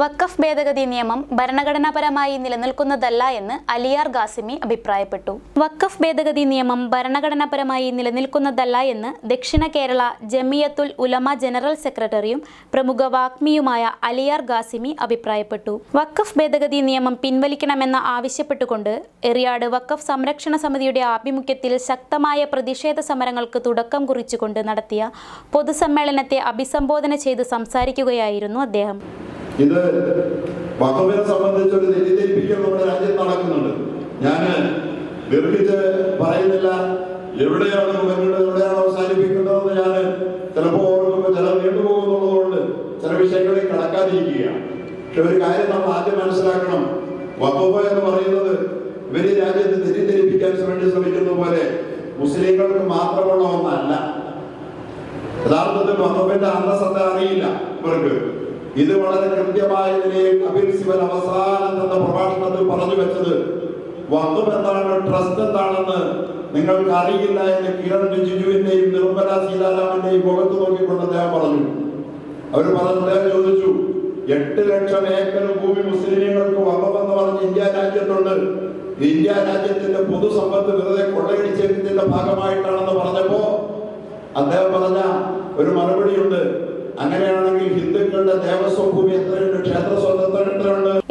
വഖഫ് ഭേദഗതി നിയമം ഭരണഘടനാപരമായി നിലനിൽക്കുന്നതല്ല എന്ന് അലിയാർ ഗാസിമി അഭിപ്രായപ്പെട്ടു. വഖഫ് ഭേദഗതി നിയമം ഭരണഘടനാപരമായി നിലനിൽക്കുന്നതല്ല എന്ന് ദക്ഷിണ കേരള ജമിയത്തുൽ ഉലമ ജനറൽ സെക്രട്ടറിയും പ്രമുഖ വാഗ്മിയുമായ അലിയാർ ഗാസിമി അഭിപ്രായപ്പെട്ടു. വഖഫ് ഭേദഗതി നിയമം പിൻവലിക്കണമെന്ന് ആവശ്യപ്പെട്ടുകൊണ്ട് എറിയാട് വഖഫ് സംരക്ഷണ സമിതിയുടെ ആഭിമുഖ്യത്തിൽ ശക്തമായ പ്രതിഷേധ സമരങ്ങൾക്ക് തുടക്കം കുറിച്ചുകൊണ്ട് നടത്തിയ പൊതുസമ്മേളനത്തെ അഭിസംബോധന ചെയ്ത് സംസാരിക്കുകയായിരുന്നു അദ്ദേഹം. ഇത് വഖഫിനെ സംബന്ധിച്ച് ഒരു തെറ്റിദ്ധരിപ്പിക്കൽ നമ്മുടെ രാജ്യത്ത് നടക്കുന്നുണ്ട്. ഞാൻ ദീർഘിച്ച് പറയുന്നില്ല എവിടെയാണ് വരുന്നത് എവിടെയാണ് അവസാനിപ്പിക്കേണ്ടതെന്ന് ഞാൻ ചിലപ്പോൾ ഓർക്കുമ്പോൾ ചില നീണ്ടുപോകുന്നുള്ളതുകൊണ്ട് ചില വിഷയങ്ങളിൽ കടക്കാതിരിക്കുകയാണ്. പക്ഷെ ഒരു കാര്യം നമ്മൾ ആദ്യം മനസ്സിലാക്കണം. വഖഫ് എന്ന് പറയുന്നത് ഇവർ രാജ്യത്ത് തെറ്റിദ്ധരിപ്പിക്കാൻ വേണ്ടി ശ്രമിക്കുന്ന പോലെ മുസ്ലിങ്ങൾക്ക് മാത്രമുള്ള ഒന്നല്ല. യഥാർത്ഥത്തിൽ വഖഫിന്റെ അന്തസത്ത അറിയില്ല ഇവർക്ക്. ഇത് വളരെ കൃത്യമായ നിലയിൽ അവസാനം തന്ന പ്രഭാഷണത്തിൽ പറഞ്ഞു വെച്ചത് വഖഫ് എന്താണ് ട്രസ്റ്റ് എന്താണെന്ന് നിങ്ങൾക്ക് അറിയില്ല എന്ന് കിരൺ റിജിജുവിന്റെയും നിർമ്മല സീതാരാമന്റെയും മുഖത്ത് നോക്കിക്കൊണ്ട് അദ്ദേഹം പറഞ്ഞു. അവർ പറഞ്ഞു ചോദിച്ചു എട്ട് ലക്ഷം ഏക്കർ ഭൂമി മുസ്ലിങ്ങൾക്ക് വഖഫ് എന്ന് പറഞ്ഞ് ഇന്ത്യ രാജ്യത്തുണ്ട്. ഇന്ത്യ രാജ്യത്തിന്റെ പൊതുസമ്പത്ത് വെറുതെ കൊള്ളയടിച്ചതിന്റെ ഭാഗമായിട്ടാണെന്ന് പറഞ്ഞപ്പോ അദ്ദേഹം പറഞ്ഞ ഒരു മറുപടിയുണ്ട്. അങ്ങനെയാണെങ്കിൽ ഹിന്ദുക്കളുടെ ദേവസ്വം ഭൂമി എത്രയുണ്ട്? ക്ഷേത്ര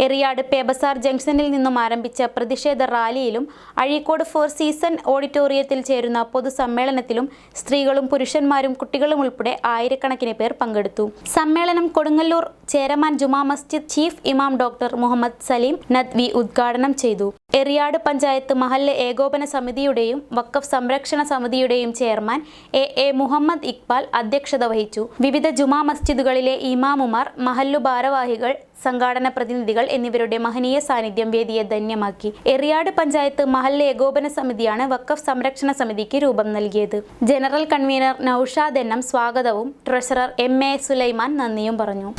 എറിയാട് പേബസാർ ജംഗ്ഷനിൽ നിന്നും ആരംഭിച്ച പ്രതിഷേധ റാലിയിലും അഴീക്കോട് ഫോർ സീസൺ ഓഡിറ്റോറിയത്തിൽ ചേരുന്ന പൊതുസമ്മേളനത്തിലും സ്ത്രീകളും പുരുഷന്മാരും കുട്ടികളും ഉൾപ്പെടെ ആയിരക്കണക്കിന് പേർ പങ്കെടുത്തു. സമ്മേളനം കൊടുങ്ങല്ലൂർ ചേരമാൻ ജുമാ മസ്ജിദ് ചീഫ് ഇമാം ഡോക്ടർ മുഹമ്മദ് സലീം നദ്വി ഉദ്ഘാടനം ചെയ്തു. എറിയാട് പഞ്ചായത്ത് മഹല്ല് ഏകോപന സമിതിയുടെയും വക്കഫ് സംരക്ഷണ സമിതിയുടെയും chairman A A Muhammad Iqbal അധ്യക്ഷത വഹിച്ചു. വിവിധ ജുമാ മസ്ജിദുകളിലെ ഇമാമുമാർ മഹല്ലു ഭാരവാഹികൾ സംഘാടന പ്രതിനിധികൾ എന്നിവരുടെ മഹനീയ സാന്നിധ്യം വേദിയെ ധന്യമാക്കി. എറിയാട് പഞ്ചായത്ത് മഹൽ ഏകോപന സമിതിയാണ് വക്കഫ് സംരക്ഷണ സമിതിക്ക് രൂപം നൽകിയത്. ജനറൽ കൺവീനർ നൌഷാദ് എണ്ണം സ്വാഗതവും ട്രഷറർ എം എ സുലൈമാൻ നന്ദിയും പറഞ്ഞു.